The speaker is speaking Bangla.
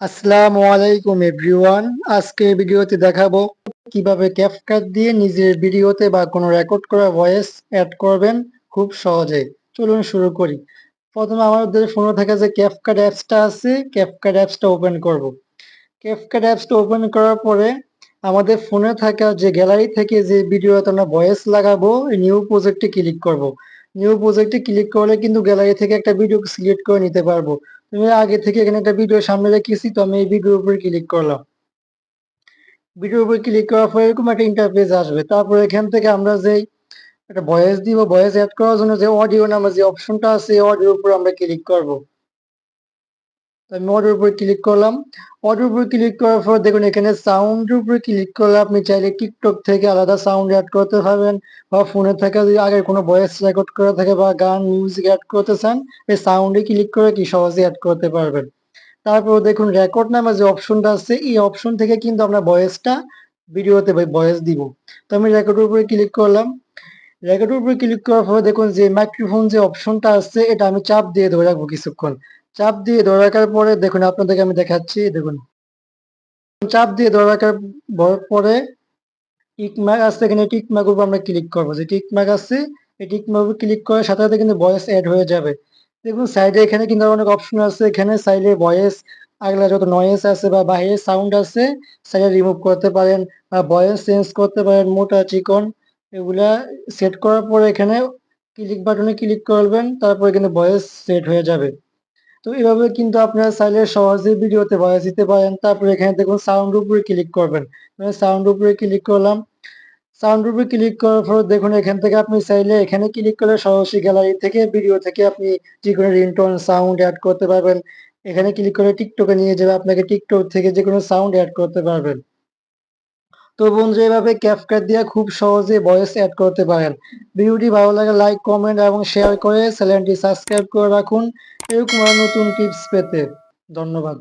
আসসালামু আলাইকুম, এভরিওয়ান। আজকে ভিডিওতে দেখাবো কীভাবে ক্যাপকাট দিয়ে নিজের ভিডিওতে বা কোনো রেকর্ড করা ভয়েস অ্যাড করবেন খুব সহজে। চলুন শুরু করি। প্রথমে আমাদের ফোনে থাকা যে ক্যাপকাট অ্যাপসটা আছে, ক্যাপকাট অ্যাপসটা ওপেন করব। ক্যাপকাট অ্যাপসটা ওপেন করার পরে আমাদের ফোনে থাকা যে গ্যালারি থেকে যে ভিডিওতে আমরা ভয়েস লাগাবো নিউ প্রজেক্টে ক্লিক করব। নিউ প্রজেক্টে ক্লিক করলে কিন্তু গ্যালারি থেকে একটা ভিডিও সিলেক্ট করে নিতে পারব। তুমি আগে থেকে এখানে একটা ভিডিও সামনে রেখেছি, তো আমি এই ভিডিওর উপরে ক্লিক করলাম। ভিডিওর উপরে ক্লিক করার পর এরকম একটা ইন্টারফেস আসবে। তারপর এখান থেকে আমরা যে একটা ভয়েস দিব ভয়েস অ্যাড করার জন্য যে অডিও নামে যে অপশনটা আছে, এই অডিওর উপর আমরা ক্লিক করব। আমি অডিওর উপরে ক্লিক করলাম। অর্ডার উপরে ক্লিক করার পর দেখুন এখানে সাউন্ডের উপরে ক্লিক করলে আপনি চাইলে টিকটক থেকে আলাদা সাউন্ড অ্যাড করতে পারবেন বা ফোনে থাকা যদি আগের কোনো ভয়েস রেকর্ড করা থাকে বা গান মিউজিক অ্যাড করতে চান, এই সাউন্ডে ক্লিক করে কি সহজে অ্যাড করতে পারবেন। তারপর দেখুন রেকর্ড নামে যে অপশনটা আছে, এই অপশন থেকে কিন্তু আমরা ভয়েসটা ভিডিওতে ভয়েস দিব। তো আমি রেকর্ডের উপরে ক্লিক করলাম। রেকর্ডের উপরে ক্লিক করার পর দেখুন যে মাইক্রোফোন যে অপশনটা আছে, এটা আমি চাপ দিয়ে ধরে রাখব কিছুক্ষণ। চাপ দিয়ে ধরে রাখার পরে দেখুন, আপনাদেরকে আমি দেখাচ্ছি, দেখুন। চাপ দিয়ে ধরে রাখার পরে টিক মার্ক আছে এখানে টিক উপর আমরা ক্লিক করব। যে টিক মার্ক আছে এই টিক মার্ক উপর ক্লিক করার সাথে সাথে কিন্তু ভয়েস অ্যাড হয়ে যাবে। দেখুন সাইডে এখানে কিন্তু অনেক অপশন আছে। এখানে সাইডে ভয়েস আগলা যত নয়েস আছে বা বাইরে সাউন্ড আছে সাইডে রিমুভ করতে পারেন বা ভয়েস চেঞ্জ করতে পারেন, মোটা চিকন, এগুলা সেট করার পরে এখানে ক্লিক বাটনে ক্লিক করবেন, তারপরে কিন্তু ভয়েস সেট হয়ে যাবে। তো এভাবে কিন্তু আপনারা চাইলে সহজে ভিডিওতে ভয়েস দিতে পারেন। তারপরে এখানে দেখুন সাউন্ড উপরে ক্লিক করবেন। সাউন্ড উপরে ক্লিক করলাম। সাউন্ড উপরে ক্লিক করার পর দেখুন এখান থেকে আপনি চাইলে এখানে ক্লিক করলে সরাসরি গ্যালারি থেকে ভিডিও থেকে আপনি যে কোনো রিংটোন সাউন্ড অ্যাড করতে পারবেন। এখানে ক্লিক করে টিকটকে নিয়ে যাবে। আপনাকে টিকটক থেকে যে কোনো সাউন্ড অ্যাড করতে পারবেন। তো বন্ধু এভাবে ক্যাপকাট দিয়ে খুব সহজে ভয়েস অ্যাড করতে পারেন। ভিডিওটি ভালো লাগে লাইক কমেন্ট এবং শেয়ার করে চ্যানেলটি সাবস্ক্রাইব করে রাখুন। এরকম নতুন টিপস পেতে। ধন্যবাদ।